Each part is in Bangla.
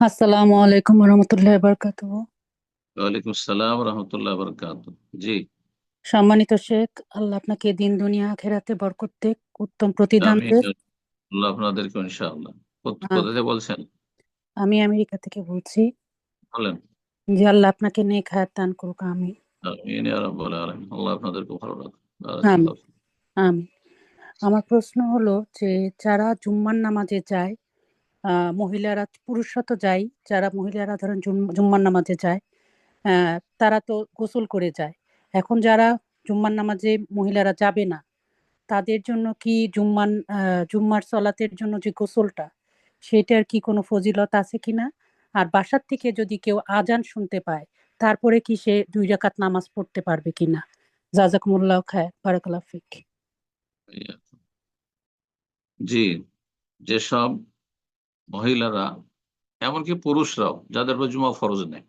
আসসালামু আলাইকুম রহমতুল্লাহ বারকাতুহ। ওয়ালাইকুম আসসালাম রহমতুল্লাহ বরকাত জি। সম্মানিত শেখ আল্লাহ আপনাকে দিন দুনিয়া আখেরাতে বরকত দেখ উত্তম প্রতিদান আমি আল্লাহ আপনাদেরকে ইনশাআল্লাহ। কোথ- থেকে বলছেন? আমি আমেরিকা থেকে বলছি। বলেন। যে আল্লাহ আপনাকে নেক হায়াত দান করুক আমি আমিন ইয়া রাব্বাল আলামিন। আল্লাহ আপনাদেরকে ভালো রাখুন আমি আমার প্রশ্ন হলো যে যারা জুম্মার নামাজে যায় মহিলারা, পুরুষরা তো যায়, যারা মহিলারা ধরেন জুম- জুম্মার নামাজে যায় তারা তো গোসল করে যায়। এখন যারা জুম্মার নামাজে মহিলারা যাবে না, তাদের জন্য কি জুম্মান জুম্মার সলাতের জন্য যে গোসলটা, সেটার কি কোনো ফজিলত আছে কিনা আর বাসার থেকে যদি কেউ আজান শুনতে পায়, তারপরে কি সে দুই রাকাত নামাজ পড়তে পারবে কিনা জাজাকুমুল্লাহ খায়, বারাকাল্লাহ ফিক। জি। যেসব মহিলারা, এমনকি পুরুষরাও, যাদের উপর জুমা ফরজ নেই।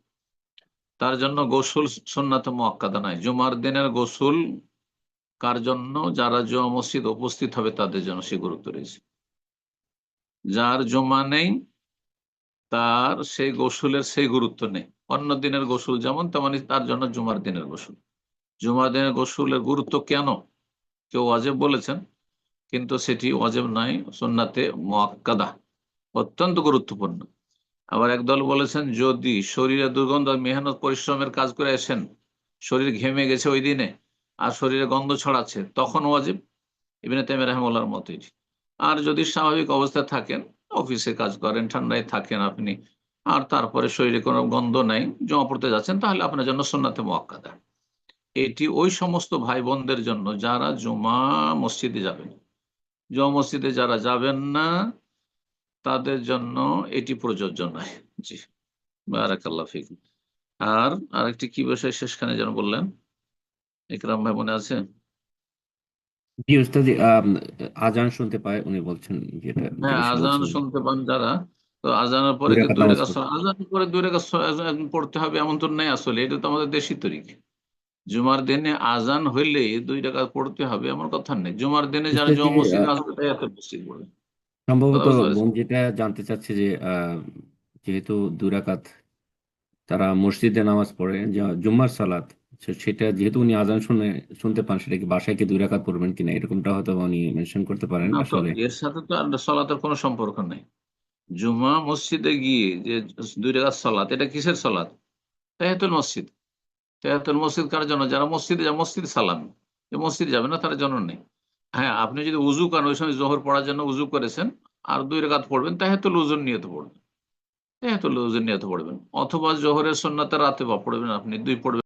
তার জন্য গোসল সুন্নাত মোয়াক্কাদা নাই। জুমার দিনের গোসল কার জন্য? যারা জুমা মসজিদ উপস্থিত হবে, তাদের জন্য সে গুরুত্ব রয়েছে। যার জমা নেই, তার সেই গোসলের সেই গুরুত্ব নেই। অন্য দিনের গোসল যেমন, তেমনি তার জন্য জুমার দিনের গোসল। জুমার দিনের গোসলের গুরুত্ব কেন? কেউ অজেব বলেছেন, কিন্তু সেটি অজেব নয়, সুন্নাতে মোয়াক্কাদা। অত্যন্ত গুরুত্বপূর্ণ। আবার একদল বলেছেন, যদি শরীরে দুর্গন্ধ মেহনত পরিশ্রমের কাজ করে আসেন, শরীর ঘেমে গেছে ওই দিনে, আর শরীরে গন্ধ ছড়াচ্ছে, তখন ওয়াজিব? ইবিনে তেমে রহমুল্লার মতোই। আর যদি স্বাভাবিক অবস্থায় থাকেন, অফিসে কাজ করেন, ঠান্ডায় থাকেন আপনি, আর তারপরে শরীরে কোনো গন্ধ নাই, জমা পড়তে যাচ্ছেন, তাহলে আপনার জন্য সুন্নাতে মোয়াক্কাদা। এটি ওই সমস্ত ভাই বোনদের জন্য যারা জুমা মসজিদে যাবেন। জমা মসজিদে যারা যাবেন না তাদের জন্য এটি প্রযোজ্য নয়। জি বারাকাল্লাহ ফিক আর আরেকটি কি বিষয় শেষখানে যেন বললেন? ইকরাম ভাই মনে আছে? জি আজান শুনতে পায় উনি বলছেন যেটা হ্যাঁ আজান শুনতে পান যারা। তো আজানের পরে দুই রেখা আজান পরে দুই রেখা পড়তে হবে এমন তো নেই আসলে এটা তো আমাদের দেশি তরিকা। জুমার দিনে আজান হইলে দুই টাকা পড়তে হবে এমন কথা নেই। জুমার দিনে যারা জমা মসজিদে আসবে তাই এত মসজিদ পড়বে সম্ভবত বোন যেটা জানতে চাচ্ছে যে আহ, যেহেতু দুই রাকাত তারা মসজিদে নামাজ পড়ে যে জুম্মার সালাত সে- সেটা যেহেতু উনি আজান শুনে শুনতে পান সেটা কি বাসায় কি দুই রাকাত পড়বেন কিনা এরকমটা হয়তো উনি মেনশন করতে পারেন না তো আসলে। এর সাথে তো আর সলাতের কোনো সম্পর্ক নেই। জুমা মসজিদে গিয়ে যে দুই রেখা সলাত এটা কিসের সলাত? তাহিয়াতুল মসজিদ। তাহিয়াতুল মসজিদ কার জন্য? যারা মসজিদে যায় মসজিদ সালাম। যে মসজিদে যাবে না তার জন্য নেই। হ্যাঁ আপনি যদি উজু করেন, ওই সময় জোহর পড়ার জন্য উজু করেছেন, আর দুই রেখাত পড়বেন, তাহিয়াতুল উজুর নিয়ত পড়বেন। তাহিয়াতুল উজুর নিয়ত পড়বেন। অথবা জোহরের সন্ন্যতের রাতে বা পড়বেন আপনি, দুই পড়বেন।